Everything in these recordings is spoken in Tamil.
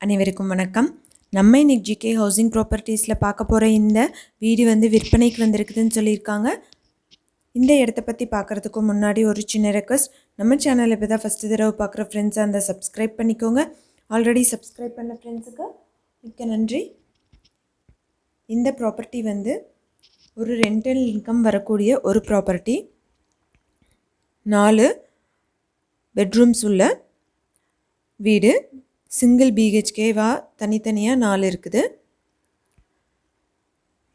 அனைவருக்கும் வணக்கம். நம்ம இன்னைக்கு ஜிகே ஹவுசிங் ப்ராப்பர்ட்டிஸில் பார்க்க போகிற இந்த வீடு வந்து விற்பனைக்கு வந்திருக்குதுன்னு சொல்லியிருக்காங்க. இந்த இடத்த பற்றி பார்க்குறதுக்கு முன்னாடி ஒரு சின்ன ரெக்வஸ்ட் நம்ம சேனலில் இப்போ தான் ஃபஸ்ட்டு தடவை பார்க்குற ஃப்ரெண்ட்ஸை அந்த சப்ஸ்கிரைப் பண்ணிக்கோங்க. ஆல்ரெடி சப்ஸ்கிரைப் பண்ண ஃப்ரெண்ட்ஸுக்கு மிக்க நன்றி. இந்த ப்ராப்பர்ட்டி வந்து ஒரு ரெண்டல் இன்கம் வரக்கூடிய ஒரு ப்ராப்பர்ட்டி நாலு பெட்ரூம்ஸ் உள்ள வீடு. சிங்கிள் பிஹெச்கேவா தனித்தனியாக நாலு இருக்குது.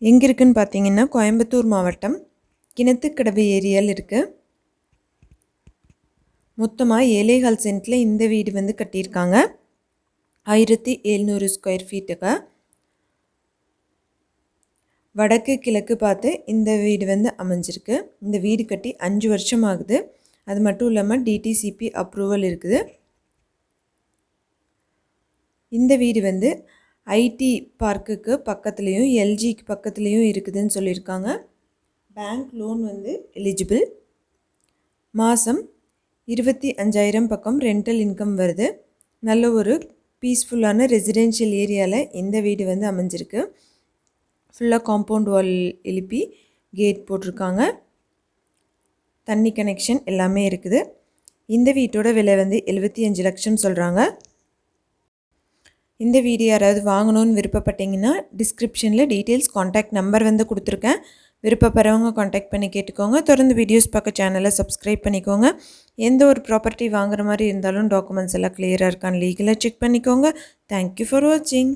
எங்கே இருக்குன்னு பார்த்தீங்கன்னா கோயம்புத்தூர் மாவட்டம். கிணத்துக்கடவு ஏரியாவில் இருக்குது மொத்தமாக ஏழேகால் சென்ட்டில் இந்த வீடு வந்து கட்டியிருக்காங்க. ஆயிரத்தி எழுநூறு ஸ்கொயர் ஃபீட்டுக்கு வடக்கு கிழக்கு பார்த்து இந்த வீடு வந்து அமைஞ்சிருக்கு. இந்த வீடு கட்டி அஞ்சு வருஷம் ஆகுது. அது மட்டும் இல்லாமல் டிடிசிபி அப்ரூவல் இருக்குது. இந்த வீடு வந்து ஐடி பார்க்குக்கு பக்கத்துலேயும் எல்ஜிக்கு பக்கத்துலேயும் இருக்குதுன்னு சொல்லியிருக்காங்க. பேங்க் லோன் வந்து எலிஜிபிள் மாதம் இருபத்தி அஞ்சாயிரம் பக்கம் ரெண்டல் இன்கம் வருது. நல்ல ஒரு பீஸ்ஃபுல்லான ரெசிடென்ஷியல் ஏரியாவில் இந்த வீடு வந்து அமைஞ்சிருக்கு. ஃபுல்லாக காம்பவுண்ட் வால் எழுப்பி கேட் போட்டிருக்காங்க. தண்ணி கனெக்ஷன் எல்லாமே இருக்குது. இந்த வீட்டோட விலை வந்து எழுபத்தி அஞ்சு லட்சம் சொல்கிறாங்க இந்த வீடியோ யாராவது வாங்கணும்னு விருப்பப்பட்டீங்கன்னா டிஸ்கிரிப்ஷனில் டீட்டெயில்ஸ் காண்டாக்ட் நம்பர் வந்து கொடுத்துருக்கேன். விருப்பப்படுறவங்க காண்டாக்ட் பண்ணி கேட்டுக்கோங்க. தொடர்ந்து வீடியோஸ் பார்க்க சேனலை சப்ஸ்கிரைப் பண்ணிக்கோங்க. எந்த ஒரு ப்ராப்பர்ட்டி வாங்குற மாதிரி இருந்தாலும் டாக்குமெண்ட்ஸ் எல்லாம் கிளியராக இருக்கான்னு லீகலாக செக் பண்ணிக்கோங்க. தேங்க்யூ ஃபார் வாட்சிங்